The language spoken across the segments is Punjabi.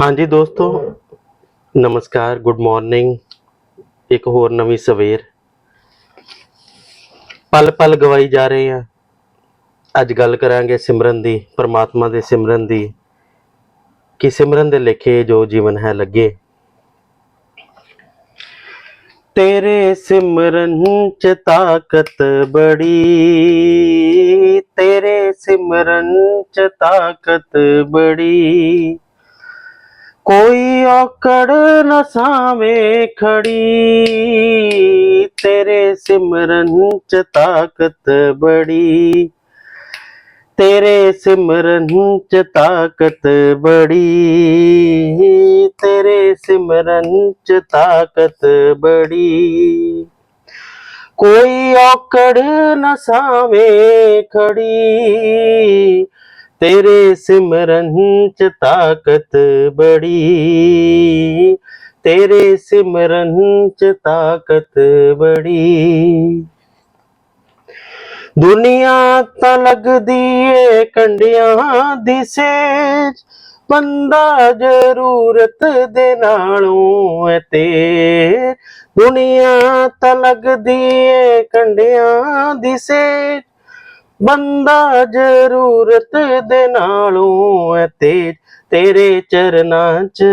ਹਾਂਜੀ ਦੋਸਤੋ, ਨਮਸਕਾਰ ਗੁੱਡ ਮਾਰਨਿੰਗ ਇੱਕ ਹੋਰ ਨਵੀਂ ਸਵੇਰ। ਪਲ ਪਲ ਗਵਾਈ ਜਾ ਰਹੇ ਆ। ਅੱਜ ਗੱਲ ਕਰਾਂਗੇ ਸਿਮਰਨ ਦੀ, ਪਰਮਾਤਮਾ ਦੇ ਸਿਮਰਨ ਦੀ। ਕਿ ਸਿਮਰਨ ਦੇ ਲਿਖੇ ਜੋ ਜੀਵਨ ਹੈ ਲੱਗੇ। ਤੇਰੇ ਸਿਮਰਨ ਚ ਤਾਕਤ ਬੜੀ। ਤੇਰੇ ਸਿਮਰਨ ਚ ਤਾਕਤ ਬੜੀ। ਕੋਈ ਔਕੜ ਨਾ ਸਾਵੇਂ ਖੜੀ, ਤੇਰੇ ਸਿਮਰਨ ਚ ਤਾਕਤ ਬੜੀ। ਤੇਰੇ ਸਿਮਰਨ ਚ ਤਾਕਤ ਬੜੀ, ਤੇਰੇ ਸਿਮਰਨ ਚ ਤਾਕਤ ਬੜੀ। ਕੋਈ ਔਕੜ ਨਾ ਸਾਵੇਂ ਖੜੀ ਤੇਰੇ ਸਿਮਰਨ ਚ ਤਾਕਤ ਬੜੀ। ਤੇਰੇ ਸਿਮਰਨ ਚ ਤਾਕਤ ਬੜੀ। ਦੁਨੀਆ ਤਾਂ ਲੱਗਦੀ ਏ ਕੰਡਿਆਂ ਦੀ ਸੇਜ, ਬੰਦਾ ਜ਼ਰੂਰਤ ਦੇ ਨਾਲੋਂ ਏ ਤੇ ਦੁਨੀਆ ਤਾਂ ਲੱਗਦੀ ਏ ਕੰਡਿਆਂ ਦੀ ਸੇਜ ਬੰਦਾ ਜ਼ਰੂਰਤ ਦੇ ਨਾਲੋਂ ਏ ਤੇ ਤੇਰੇ ਚਰਨਾਂ 'ਚ।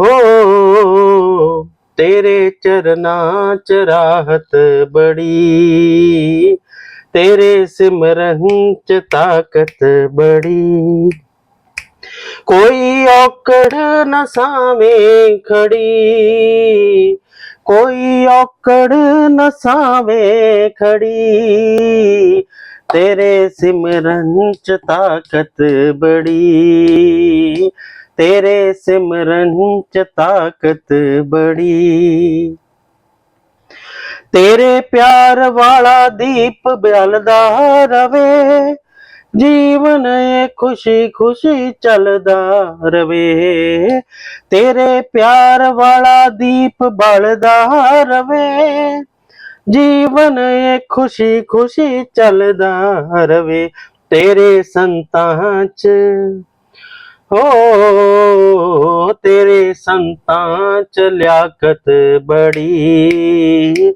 ਹੋ, ਤੇਰੇ ਚਰਨਾਂ 'ਚ ਰਾਹਤ ਬੜੀ। ਤੇਰੇ ਸਿਮਰਨ 'ਚ ਤਾਕਤ ਬੜੀ। ਕੋਈ ਔਕੜ ਨਾ ਸਾਵੇਂ ਖੜੀ। ਕੋਈ ਔਕੜ ਨਾ ਸਾਵੇਂ ਖੜੀ। ਤੇਰੇ ਸਿਮਰਨ 'ਚ ਤਾਕਤ ਬੜੀ। ਤੇਰੇ ਸਿਮਰਨ 'ਚ ਤਾਕਤ ਬੜੀ। ਤੇਰੇ ਪਿਆਰ ਵਾਲਾ ਦੀਪ ਬਲਦਾ ਰਵੇ। ਜੀਵਨ ਏ ਖੁਸ਼ੀ ਖੁਸ਼ੀ ਚੱਲਦਾ ਰਵੇ। ਤੇਰੇ ਪਿਆਰ ਵਾਲਾ ਦੀਪ ਬਲਦਾ ਰਵੇ। ਜੀਵਨ ਏ ਖੁਸ਼ੀ ਖੁਸ਼ੀ ਚੱਲਦਾ ਰਵੇ ਤੇਰੇ ਸੰਤਾਂ ਚ। ਹੋ ਤੇਰੇ ਸੰਤਾਂ ਚ ਲਿਆਕਤ ਬੜੀ।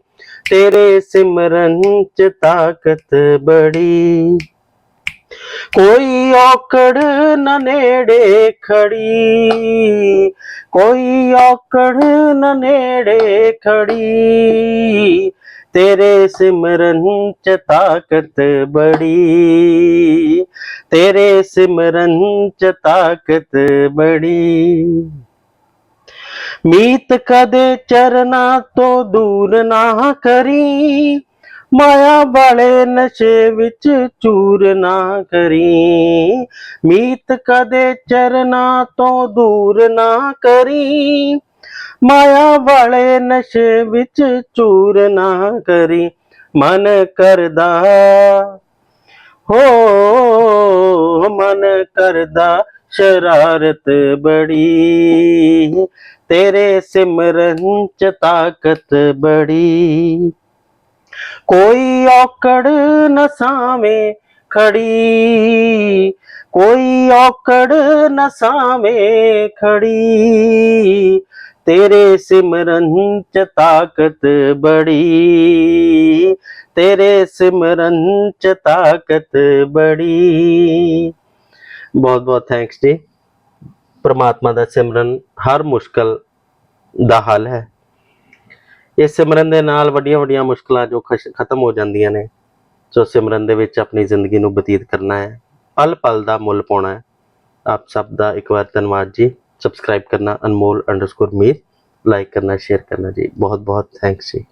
ਤੇਰੇ ਸਿਮਰਨ ਚ ਤਾਕਤ ਬੜੀ। ਕੋਈ ਔਕੜ ਨਾ ਨੇੜੇ ਖੜੀ, ਕੋਈ ਔਕੜ ਨਾ ਨੇੜੇ ਖੜੀ, ਤੇਰੇ ਸਿਮਰਨ ਚ ਤਾਕਤ ਬੜੀ, ਤੇਰੇ ਸਿਮਰਨ ਚ ਤਾਕਤ ਬੜੀ। ਮੀਤ ਕਦੇ ਚਰਨਾ ਤੋਂ ਦੂਰ ਨਾ ਕਰੀ ਮਾਇਆ ਵਾਲੇ ਨਸ਼ੇ ਵਿੱਚ ਚੂਰ ਨਾ ਕਰੀ। ਮੀਤ ਕਦੇ ਚਰਨਾ ਤੋਂ ਦੂਰ ਨਾ ਕਰੀ। ਮਾਇਆ ਵਾਲੇ ਨਸ਼ੇ ਵਿੱਚ ਚੂਰ ਨਾ ਕਰੀ। ਮਨ ਕਰਦਾ, ਹੋ ਮਨ ਕਰਦਾ ਸ਼ਰਾਰਤ ਬੜੀ। ਤੇਰੇ ਸਿਮਰਨ ਚ ਤਾਕਤ ਬੜੀ। ਕੋਈ ਔਕੜ ਨਾ ਖੜੀ, ਕੋਈ ਔਕੜ ਨਾ ਖੜੀ। ਤੇਰੇ ਸਿਮਰਨ ਚ ਤਾਕਤ ਬੜੀ, ਤੇਰੇ ਸਿਮਰਨ ਚ ਤਾਕਤ ਬੜੀ। ਬਹੁਤ ਬਹੁਤ ਥੈਂਕਸ ਜੀ। ਪ੍ਰਮਾਤਮਾ ਦਾ ਸਿਮਰਨ ਹਰ ਮੁਸ਼ਕਲ ਦਾ ਹੱਲ ਹੈ। ਇਸ ਸਿਮਰਨ ਦੇ ਨਾਲ ਵੱਡੀਆਂ ਵੱਡੀਆਂ ਮੁਸ਼ਕਲਾਂ ਜੋ ਖਸ਼- ਖਤਮ ਹੋ ਜਾਂਦੀਆਂ ਨੇ ਸੋ ਸਿਮਰਨ ਦੇ ਵਿੱਚ ਆਪਣੀ ਜ਼ਿੰਦਗੀ ਨੂੰ ਬਤੀਤ ਕਰਨਾ ਹੈ, ਪਲ ਪਲ ਦਾ ਮੁੱਲ ਪਾਉਣਾ ਹੈ। ਆਪ ਸਭ ਦਾ ਇੱਕ ਵਾਰ ਧੰਨਵਾਦ ਜੀ। ਸਬਸਕ੍ਰਾਈਬ ਕਰਨਾ ਅਨਮੋਲ ਅੰਡਰਸਕੋਰ ਮੀਰ ਲਾਈਕ ਕਰਨਾ ਸ਼ੇਅਰ ਕਰਨਾ ਜੀ। ਬਹੁਤ ਬਹੁਤ ਥੈਂਕਸ ਜੀ।